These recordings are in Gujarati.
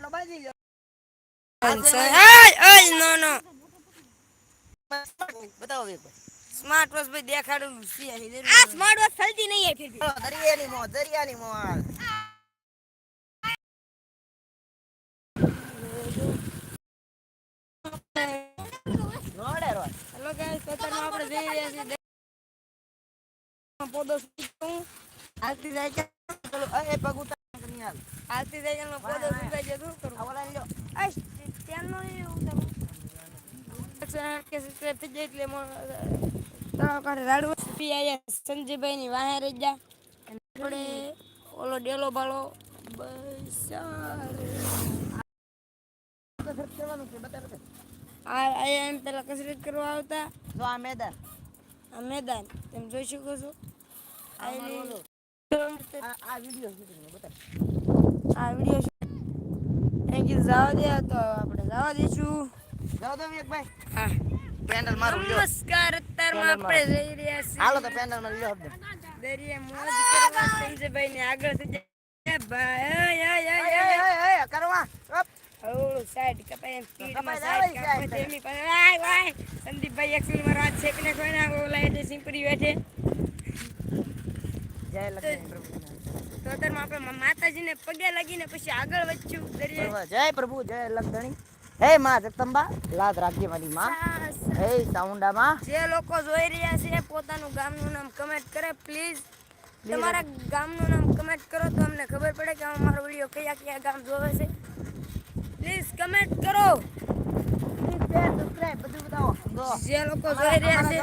બાટલો બાજી લો નો નો. બતાવો એક સ્માર્ટ વોચ ભાઈ દેખાડું છે આ સ્માર્ટ વોચ ચલતી નહીં હે ફિર દરિયાની મો દરિયાની મો હેલો ગાઈસ પોતાનો આપણે જઈ રહ્યા છીએ. પોદો સુતું હાલતી જાય ચાલો એ પગ ઉતાર કરી હાલ. હાલતી થઈ છે પોદો સુકાઈ જાય શું કરું? ઓલા લ્યો. આશ ત્યાંનો એ ઉતારું કે સબસ્ક્રાઇબ થઈ જાય એટલે તળાવ કાઢે રાડવું. પી આયા સંજયભાઈની વાહે રહી ગયા. આપણે ઓલો ડેલો બાલો બસ આ આયા એમ પેલા કસરત કરવા આવતા. તો આ મેદાન. આ મેદાન. તમે જોઈ શકો છો. આ વીડિયો ઓલું. આ આ વિડિયો શૂટિંગ બતા આ વીડિયો એ કીધું જવા દે તો આપણે જવા દઈશું જાઓ તો એક ભાઈ હા. પેન્ડલ મારું લ્યો. નમસ્કાર અત્યારમાં આપણે જઈ રહ્યા છીએ. હાલો તો પેન્ડલમાં લ્યો દરિયા મોજ કરવા સંજયભાઈ ને આગળ થઈ જાય. ભાઈ એ એ એ એ કરવા. ઓલું સાઈડ કપાય એમ સ્પીડમાં સાઈડ કપાય. તેની પાસે વાય વાય. સંદીપભાઈ મારો હાથ છેકને કોઈ ના ઓલા એટલે સિંપરી બેઠે જય લક્ષ્મી તો અત્યારમાં આપણે માતાજીને પગે લાગીને પછી આગળ વધ્યું દરિયા જય પ્રભુ જય લગધણી હે માં જગદંબા લાદ રાખજે મારી માં. હે સાઉન્ડા માં જે લોકો જોઈ રહ્યા છે પોતાનું ગામનું નામ કમેન્ટ કરે પ્લીઝ તમારા ગામનું નામ કમેન્ટ કરો તો અમને ખબર પડે કે અમારો વીડિયો કયા કયા ગામ જોવે છે. પ્લીઝ કમેન્ટ કરો. જે. લોકો જોઈ રહ્યા છે.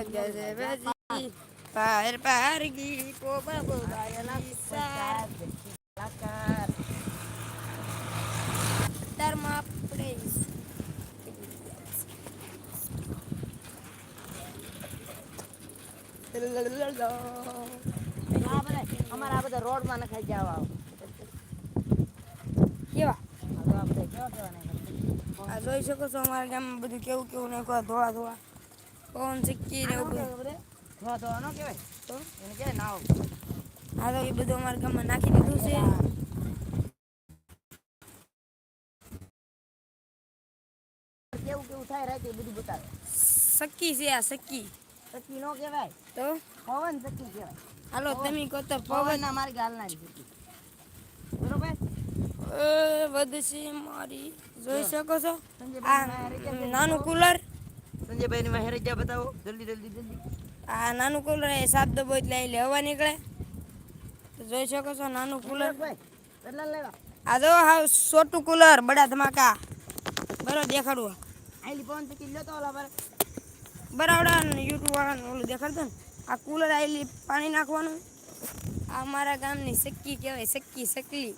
વાગ્યા પાર પાર ગી પોપા બોલાયા સાર લાકાર અત્યારમાં આપણે આ બધા અમારા બધા રોડમાં નખાઈ જવા કેવા આ જોઈ શકો છો અમારા ગામમાં બધું કેવું કેવું નાખ્યું ધોળા ધોળા પવન સિક્કી ને એને કહેવાય નાવ આ તો એ બધું અમારા નાખી દીધું છે. કેવું કેવું થાય રાતે બધું બતાવે સક્કી છે આ સક્કી સખી નો કહેવાય તો? પવન સખી કહેવાય હાલો, તમે કહો તો પવન. ના ગાલના સખી બરોબર વધશે મારી. જોઈ શકો છો? નાનું કુલર. સંજયભાઈ ની માહેર જા બતાવો. જલ્દી જલ્દી જલ્દી. આ નાનું કુલર એ સાત દબો એટલે એટલે હવા નીકળે. જોઈ શકો છો નાનું કુલર. લેવા આ જો હા છોટું કુલર બડા ધમાકા. બરો દેખાડું. આઈલી પવન સખી કિલ્લો તો ઓલા બરાવડા યુટ્યુબ વાળા ઓલું દેખાડતો ને આ કુલર આઈલી પાણી નાખવાનું. આ અમારા ગામની સક્કી કહેવાય સક્કી સકલી.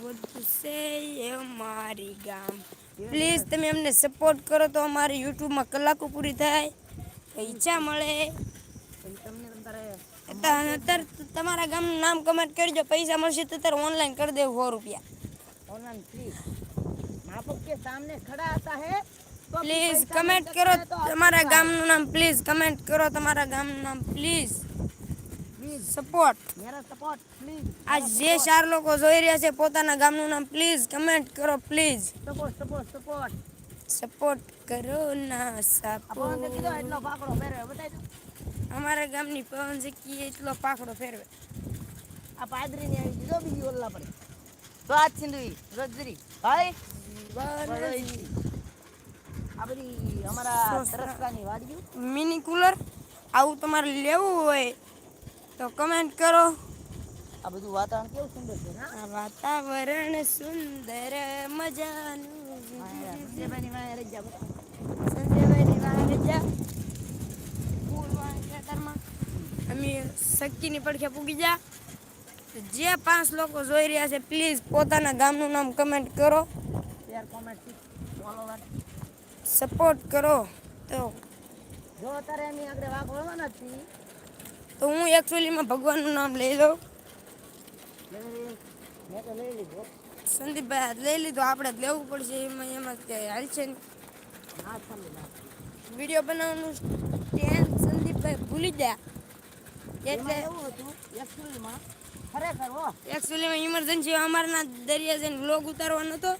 વધશે મારી ગામ. પ્લીઝ તમે અમને સપોર્ટ કરો તો અમારી યુટ્યુબમાં કલાકો પૂરી થાય. ઈચ્છા મળે. અત્યારે તમારા ગામનું નામ કમેન્ટ કરજો. પૈસા મળશે તો અત્યારે ઓનલાઈન કરી દેવું સો રૂપિયા. ઓનલાઈન પ્લીઝ સામને ખડા હતા હે? પ્લીઝ કમેન્ટ કરો. તમારા ગામનું નામ પ્લીઝ કમેન્ટ કરો. તમારા ગામનું નામ પ્લીઝ સપોર્ટ સપોર્ટ પ્લીઝ આ જે ચાર લોકો જોઈ રહ્યા છે પોતાના ગામનું નામ પ્લીઝ કમેન્ટ કરો please support support support support કરો ના સપોર્ટ કીધો એટલો પાકડો ફેરવે બતાવી દો. અમારા ગામની પવન જકી એટલો પાકડો ફેરવે. આ પાદરીની આવી દીધો બીજી ઓલ્લા પર. વાત સિંધુઈ રોજરી. ભાઈ? આ બધી અમારા સરસકાની વાડીઓ. મિની કુલર આવું તમારે લેવું હોય. તો કમેન્ટ કરો. આ બધું વાતાવરણ કેવું સુંદર છે આ વાતાવરણ સુંદર મજાનું. સંજયભાઈની વાંહે રહી જા. સંજયભાઈની વાહે જા. વાહે ખેતરમાં અમે શક્તિની પડખે પૂગી જા. જે પાંચ લોકો જોઈ રહ્યા છે પ્લીઝ પોતાના ગામનું નામ કમેન્ટ કરો. સપોર્ટ કરો. તો જો અત્યારે એની આગળ વાઘ વળવાના છીએ તો હું એકચ્યુઅલીમાં ભગવાનનું નામ લઈ લઉં. સંદીપભાઈ લઈ લીધો આપણે જ લેવું પડશે એમાં એમાં કે હાલ છે ને. ના સમજી ના વીડિયો બનાવવાનું સ્ટેન્ડ સંદીપભાઈ ભૂલી ગયા. એટલે એમાં એવું હતું એકચ્યુઅલીમાં ઇમરજન્સી અમારના દરિયા જઈને વ્લોગ ઉતારવાનો હતો.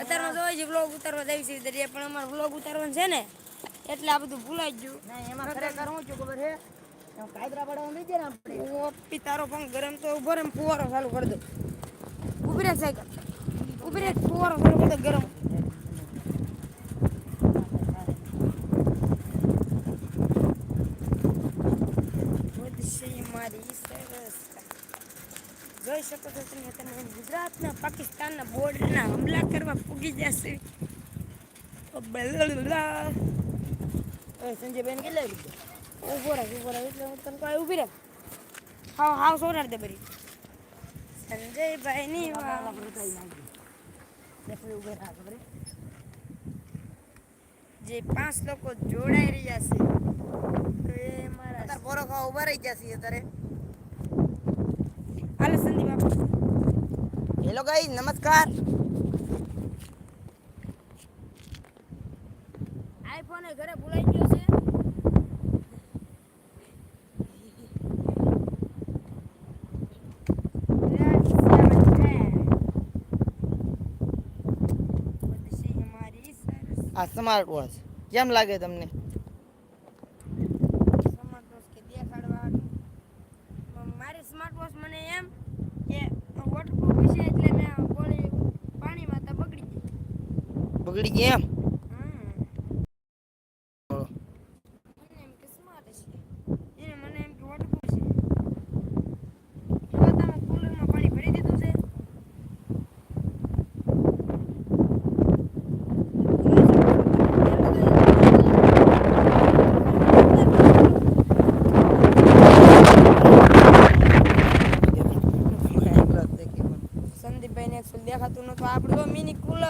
અત્યારમાં જોવા છે વ્લોગ ઉતારવા જાય છે દરિયા પણ અમારે વ્લોગ ઉતારવાનો છે ને. એટલે આ બધું ભૂલાઈ ગયું. એમાં ખરેખર હું છું ખબર છે? ઓપી તારો પણ ગરમ તો ઊભો રે ફુવારો ચાલુ કરી દો. ઊભી રે ઊભી રે ફુવારો ચાલુ કરી દો ગરમ. જોઈ શકો છો તમે તમે ગુજરાતના, પાકિસ્તાનના બોર્ડના હુમલા કરવા પૂગી જશે. સંજયબેન કેટલા ઊભો રહે ઊભો રહે એટલે હું તને કોઈ ઊભી રહે હાવ હાવ સોનાર દે બરી. વાત. રાહ ખબર છે? જે પાંચ લોકો જોડાઈ રહ્યા છે તો એ મારા અત્યારે પોરો ખાવા ઊભા રહી ગયા છે અત્યારે. હાલો સંદીપ આપણે હેલો ગાઈ નમસ્કાર. આઈફોન એ ઘરે ભૂલાઈ ગયો છે Let's seventeen. બધી અમારી સરસ આ સ્માર્ટ વોચ કેમ લાગે તમને? મારી સ્માર્ટ વોચ મને એમ કે વોટરપ્રૂફ છે એટલે મેં પાણીમાં તો બગડી ગઈ. બગડી ગઈ એમ હમ. મને એમ કે સ્માર્ટ છે એને મને એમ કે વોટરપ્રૂફ છે પોતામાં કુલરમાં પાણી ભરી દીધું છે સંદીપભાઈને એકચ્યુઅલ દેખાતું નતું આપણું તો મિની કુલર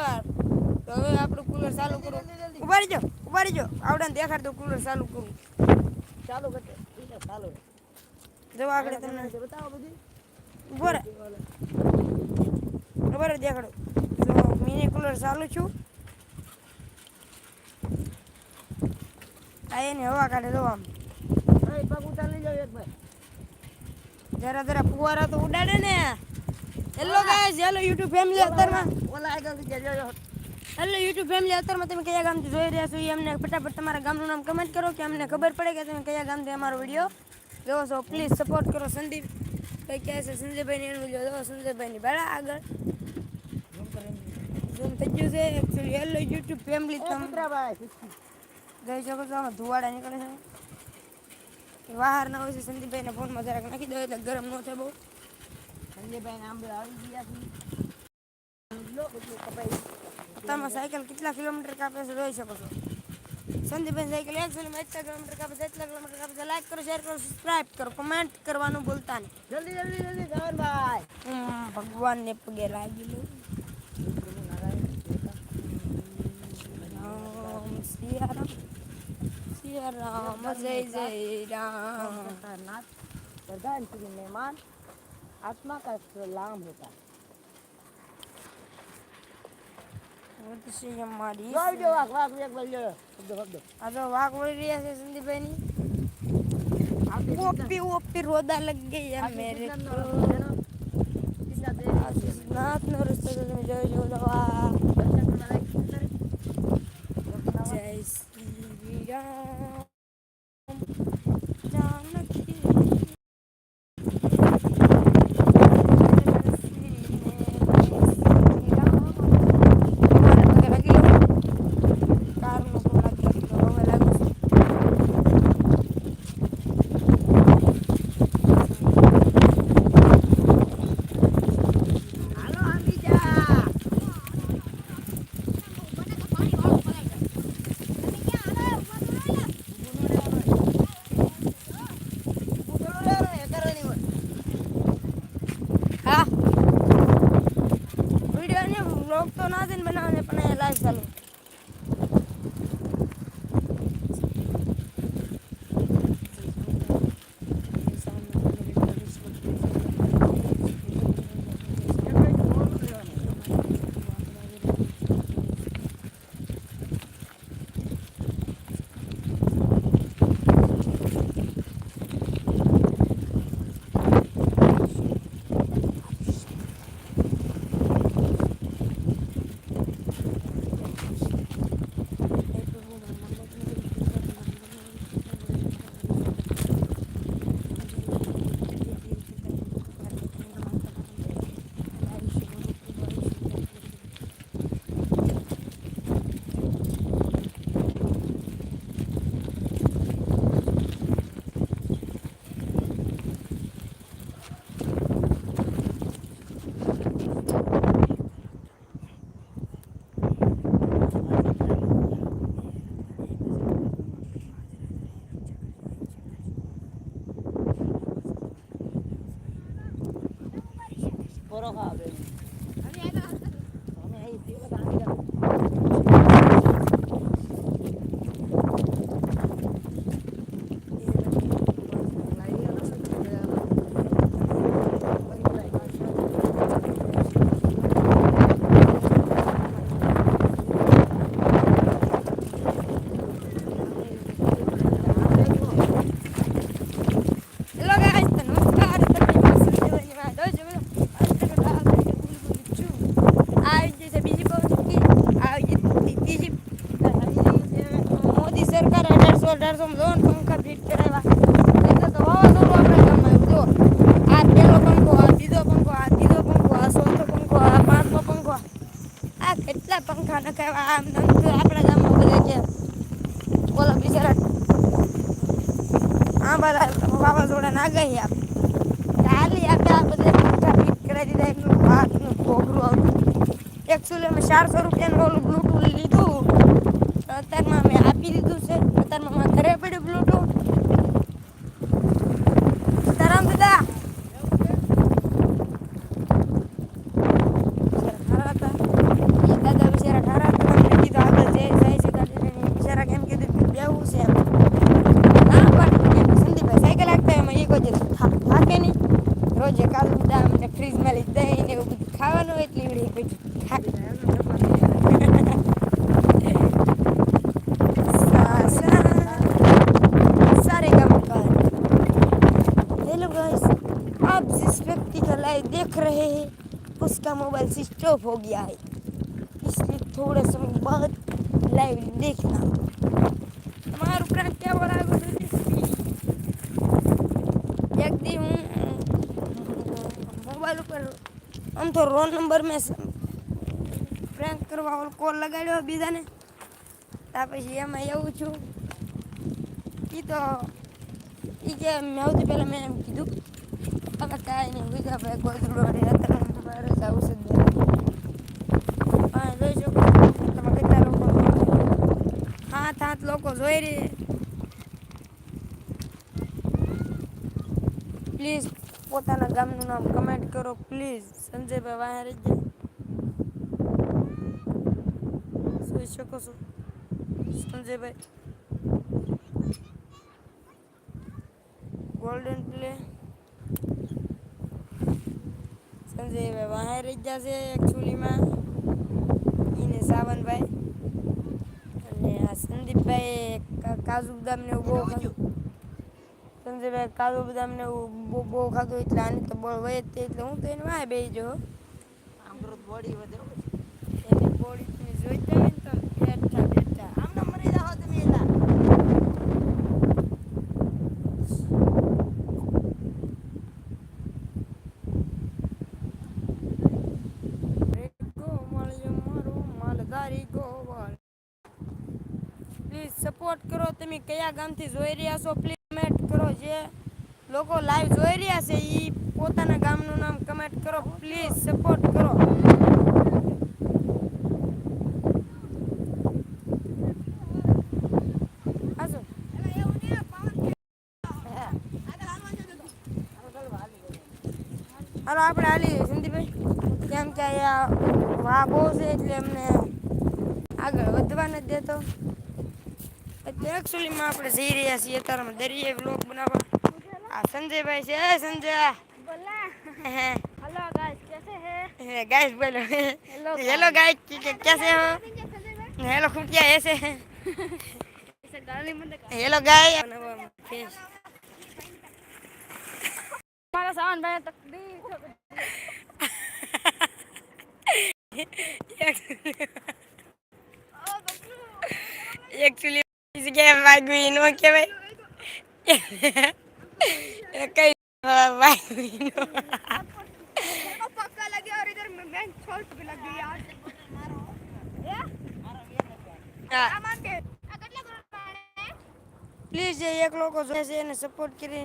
તો હવે આપણું કુલર ચાલુ કરું ઊભા રહીજો ઊભા રહીજો આવડે દેખાડ દો કુલર ચાલુ કરું ચાલુ કરતે ઠીક છે, ચાલુ જો આગળ તમને. બતાવો બધી ઊભો રહે. ખબર દેખાડો. જો મિની કુલર ચાલુ છું. આ એની હવા કાઢે જો આમ. પગ ઉતારી જાવ એક ભાઈ જરા જરા ફુવારા તો ઉડાડે ને. Hello guys hello YouTube family અત્યારમાં. ઓલા આગળ જજો. હેલો યુટ્યુબ ફેમિલી અત્યારમાં તમે કયા ગામથી જોઈ રહ્યા છો એ અમને ફટાફટ તમારા ગામનું નામ કમેન્ટ કરો કે અમને ખબર પડે કે તમે કયા ગામથી અમારો વીડિયો જોવો છો પ્લીઝ સપોર્ટ કરો સંદીપ. ભાઈ કહે છે સંજયભાઈની એનું વીડિયો જોવો સંજયભાઈની બરાબર આગળ. ઝૂમ થઈ ગયું છે એકચ્યુઅલી હેલો યુટ્યુબ ફેમિલી તમે જઈ શકો છો આમાં ધુવાડા નીકળે છે. બહાર ના હોય છે સંદીપભાઈને ફોનમાં જરાક નાખી દો એટલે ગરમ ન થાય બહુ. સંજયભાઈ આંબળા આવી ગયા છે. તમે સાયકલ કેટલા કિલોમીટર કાપે છે જોઈ શકો છો. સંદીપભાઈ સાયકલ એક કિલોમીટર એટલા કિલોમીટર કાપે છે એટલા કિલોમીટર કાપે છે લાઈક કરો શેર કરો સબસ્ક્રાઇબ કરો કમેન્ટ કરવાનું ભૂલતા નહીં જલ્દી જલ્દી જલ્દી જવાનભાઈ હમ, ભગવાનને પગે લાગી લો રામ સિયારામ સિયારામ જય જય રામ नाथ प्रधान श्री मेहमान आत्मा का सलाम होता है વંશી અમારી જો આવજો વાઘ વાઘ એક બોલ્યો શબ્દો શબ્દો આ તો વાઘ વળી રહ્યા છે સંદીપભાઈની ઓપી ઓપી રોદા લગ ગઈ હે મેરે નો રસ્તો છે ને કિસના દે નાથનો રસ્તો તો તમે જોઈ જો તો આ દર્શન કરવા લાયક છે જય શ્રી રામ અઢારસો અઢારસો લોન પંખા ફીટ કરાવ્યા. તો વાવાઝોડું આપણે ગામમાં જો આ પહેલો પંખો, આ બીજો પંખો, આ ત્રીજો પંખો, આ ચોથો પંખો, આ પાંચમો પંખો. આ કેટલા પંખા નખાવ્યા આમ નમ તો આપણા ગામમાં બધા છે બોલો બિચારા આ બધા વાવાઝોડા ના ગઈ આપ. ચાલી આપે આ બધે પંખા ફીટ કરાવી દીધા એમનું હાથનું ઘોઘરું આવતું એકચ્યુઅલી અમે ચારસો રૂપિયાનું ઓલું બ્લૂટૂથ લીધું. અત્યારમાં અમે આપી દીધું છે. અત્યારમાં મારા ઘરે પડ્યું બ્લુટૂથ સીતારામ દાદા. બિચારા ઠારા હતા. અમને આગળ જઈ જાય એવું ગાડી બિચારા કેમ કીધું કે व्यक्ति का लाइव देख रहे हैं उसका मोबाइल स्विच ऑफ हो गया है इसलिए थोड़े समय बाद लाइव देखना તમારું પ્રાણ કેવો લાગ્યો છે એક દી હું મોબાઈલ ઉપર આમ તો રોંગ નંબર મેં પ્રેન્ક કરવા ઓલો કોલ લગાડ્યો બીજાને ત્યાર પછી એમાં એવું છું એ તો એ કે મેં સૌથી પહેલાં મેં એમ કીધું હવે કાંઈ નહીં, બીજા ભાઈ ગોદડો ને અત્યારે મારે જ આવશે જ નહીં. હા, જોઈ શકો છો, તમે કેટલા લોકો હાથ હાથ લોકો જોઈ રહી પ્લીઝ, પોતાના ગામનું નામ કમેન્ટ કરો, પ્લીઝ. સંજયભાઈ વાહર જ જોઈ શકો છો. સંજયભાઈ ગોલ્ડન પ્લે સંજયભાઈ વાહર જ જશે એકચ્યુઅલીમાં એને સાવનભાઈ. અને આ સંદીપભાઈ કાજુ બદામ ને બહુ ખાધું. સંદીપભાઈ કાજુ બદામ ને બહુ બહુ ખાધું એટલે આની તો બળ વહે તે એટલે હું તો એને વાય બેસી જો અમૃત બોડી વધે. એની બોડી જોઈતા હોય ને તો બેઠા બેઠા આમને મરી જાઓ તમે એલા. રેગો મળ્યો મારો માલધારી ગોવાળ પ્લીઝ સપોર્ટ કરો તમે કયા ગામથી જોઈ રહ્યા છો પ્લીઝ કમેન્ટ કરો. જે લોકો લાઈવ જોઈ રહ્યા છે એ પોતાના ગામનું નામ કમેન્ટ કરો. પ્લીઝ સપોર્ટ કરો. હાજો હાલો, આપણે હાલી સંદીપભાઈ કેમ કે અહીંયા વાહ બહુ છે, એટલે અમને આગળ વધવા નથી દેતો. એટલે એકચ્યુઅલીમાં આપણે જઈ રહ્યા છીએ. અત્યારમાં દરિયે વ્લોગ બનાવવા. આ સંજયભાઈ છે. હે સંજય. હેલો ગાઈસ કેસે હે? ગાઈસ બોલો. હેલો ગાઈસ કેસે હો? હેલો ખૂબ ક્યાં એસે હેલો ગાય મારા સાવન ભાઈ તકબીર એકચ્યુઅલી નો કહેવાય એ કઈ વાગવી નો को पक्का लगे और इधर मैं छोट भी लग गई यार હા सामान के आ, કેટલા કરોડ પાડે પ્લીઝ જે એક લોકો જોઈ છે એને સપોર્ટ કરીને